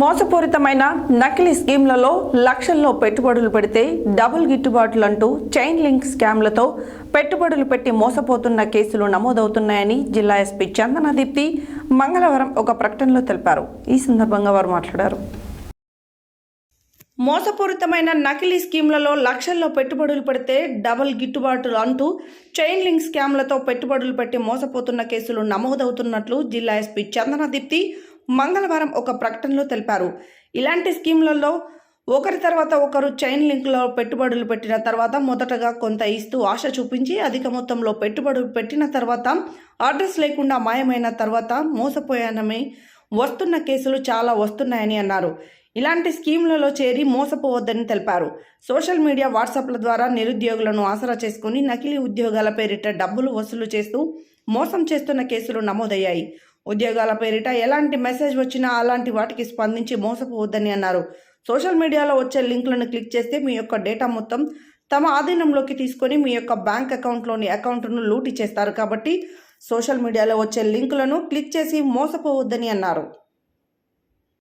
మోసపూరితమైన నకిలీ స్కీమ్లలో లక్షల్లో పెట్టుబడులు పెడితే డబుల్ గిట్టుబాట్లంటూ చైన్ లింక్ స్కామ్లతో పెట్టుబడులు పెట్టి మోసపోతున్న కేసులు నమోదవుతున్నాయని జిల్లా ఎస్పీ చందన దీప్తి మంగళవారం ఒక ప్రకటనలో తెలిపారు. ఈ సందర్భంగా వారు మాట్లాడారు. మోసపూరితమైన నకిలీ స్కీమ్లలో లక్షల్లో పెట్టుబడులు పెడితే డబుల్ గిట్టుబాటులు అంటూ చైన్ లింక్ స్కామ్లతో పెట్టుబడులు పెట్టి మోసపోతున్న కేసులు నమోదవుతున్నట్లు జిల్లా ఎస్పీ చందన దీప్తి మంగళవారం ఒక ప్రకటనలో తెలిపారు. ఇలాంటి స్కీమ్లలో ఒకరి తర్వాత ఒకరు చైన్ లింక్లో పెట్టుబడులు పెట్టిన తర్వాత మొదటగా కొంత ఇస్తూ ఆశ చూపించి అధిక మొత్తంలో పెట్టుబడులు పెట్టిన తర్వాత అడ్రస్ లేకుండా మాయమైన తర్వాత మోసపోయానమే వస్తున్న కేసులు చాలా వస్తున్నాయని అన్నారు. ఇలాంటి స్కీమ్లలో చేరి మోసపోవద్దని తెలిపారు. సోషల్ మీడియా వాట్సాప్ల ద్వారా నిరుద్యోగులను ఆసరా చేసుకుని నకిలీ ఉద్యోగాల పేరిట డబ్బులు వసూలు చేస్తూ మోసం చేస్తున్న కేసులు నమోదయ్యాయి. ఉద్యోగాల పేరిట ఎలాంటి మెసేజ్ వచ్చినా అలాంటి వాటికి స్పందించి మోసపోవద్దని అన్నారు. సోషల్ మీడియాలో వచ్చే లింకులను క్లిక్ చేస్తే మీ యొక్క డేటా మొత్తం తమ ఆధీనంలోకి తీసుకొని మీ యొక్క బ్యాంక్ అకౌంట్లోని అకౌంట్ను లూటి చేస్తారు కాబట్టి సోషల్ మీడియాలో వచ్చే లింకులను క్లిక్ చేసి మోసపోవద్దని అన్నారు.